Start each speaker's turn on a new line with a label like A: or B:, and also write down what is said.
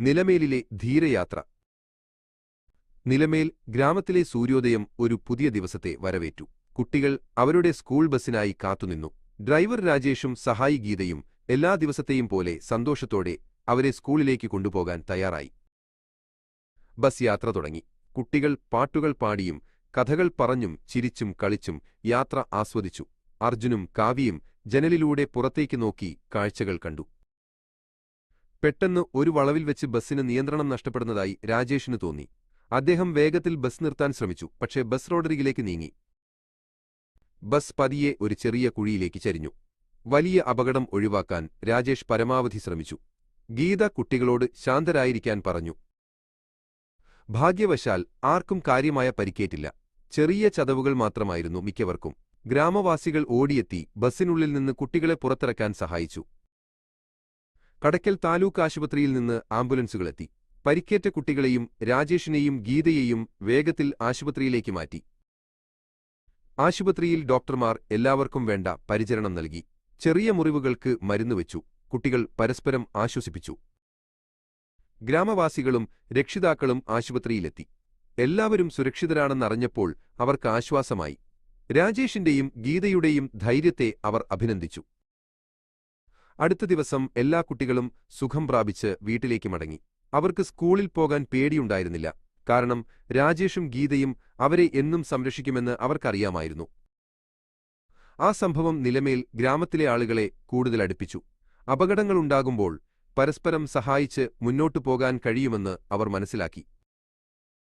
A: നിലമേലിലെ ധീരയാത്ര. നിലമേൽ ഗ്രാമത്തിലെ സൂര്യോദയം ഒരു പുതിയ ദിവസത്തെ വരവേറ്റു. കുട്ടികൾ അവരുടെ സ്കൂൾ ബസ്സിനായി കാത്തുനിന്നു. ഡ്രൈവർ രാജേഷും സഹായി ഗീതയും എല്ലാ ദിവസത്തെയും പോലെ സന്തോഷത്തോടെ അവരെ സ്കൂളിലേക്ക് കൊണ്ടുപോകാൻ തയ്യാറായി. ബസ് യാത്ര തുടങ്ങി. കുട്ടികൾ പാട്ടുകൾ പാടിയും കഥകൾ പറഞ്ഞും ചിരിച്ചും കളിച്ചും യാത്ര ആസ്വദിച്ചു. അർജുനും കാവ്യയും ജനലിലൂടെ പുറത്തേക്ക് നോക്കി കാഴ്ചകൾ കണ്ടു. പെട്ടെന്ന് ഒരു വളവിൽ വെച്ച് ബസ്സിന് നിയന്ത്രണം നഷ്ടപ്പെടുന്നതായി രാജേഷിന് തോന്നി. അദ്ദേഹം വേഗത്തിൽ ബസ് നിർത്താൻ ശ്രമിച്ചു പക്ഷേ ബസ് റോഡരികിലേക്ക് നീങ്ങി. ബസ് പതിയെ ഒരു ചെറിയ കുഴിയിലേക്ക് ചരിഞ്ഞു. വലിയ അപകടം ഒഴിവാക്കാൻ രാജേഷ് പരമാവധി ശ്രമിച്ചു. ഗീത കുട്ടികളോട് ശാന്തരായിരിക്കാൻ പറഞ്ഞു. ഭാഗ്യവശാൽ ആർക്കും കാര്യമായ പരിക്കേറ്റില്ല. ചെറിയ ചതവുകൾ മാത്രമായിരുന്നു മിക്കവർക്കും. ഗ്രാമവാസികൾ ഓടിയെത്തി ബസ്സിനുള്ളിൽ നിന്ന് കുട്ടികളെ പുറത്തിറക്കാൻ സഹായിച്ചു. കടക്കൽ താലൂക്ക് ആശുപത്രിയിൽ നിന്ന് ആംബുലൻസുകളെത്തി. പരിക്കേറ്റ കുട്ടികളെയും രാജേഷിനെയും ഗീതയെയും വേഗത്തിൽ ആശുപത്രിയിലേക്ക് മാറ്റി. ആശുപത്രിയിൽ ഡോക്ടർമാർ എല്ലാവർക്കും വേണ്ട പരിചരണം നൽകി. ചെറിയ മുറിവുകൾക്ക് മരുന്നുവെച്ചു കുട്ടികൾ പരസ്പരം ആശ്വസിപ്പിച്ചു. ഗ്രാമവാസികളും രക്ഷിതാക്കളും ആശുപത്രിയിലെത്തി. എല്ലാവരും സുരക്ഷിതരാണെന്നറിഞ്ഞപ്പോൾ അവർക്ക് ആശ്വാസമായി. രാജേഷിന്റെയും ഗീതയുടെയും ധൈര്യത്തെ അവർ അഭിനന്ദിച്ചു. അടുത്ത ദിവസം എല്ലാ കുട്ടികളും സുഖം പ്രാപിച്ച് വീട്ടിലേക്ക് മടങ്ങി. അവർക്ക് സ്കൂളിൽ പോകാൻ പേടിയുണ്ടായിരുന്നില്ല. കാരണം രാജേഷും ഗീതയും അവരെ എന്നും സംരക്ഷിക്കുമെന്ന് അവർക്കറിയാമായിരുന്നു. ആ സംഭവം നിലമേൽ ഗ്രാമത്തിലെ ആളുകളെ കൂടുതൽ അടുപ്പിച്ചു. അപകടങ്ങളുണ്ടാകുമ്പോൾ പരസ്പരം സഹായിച്ച് മുന്നോട്ടു പോകാൻ കഴിയുമെന്ന് അവർ മനസ്സിലാക്കി.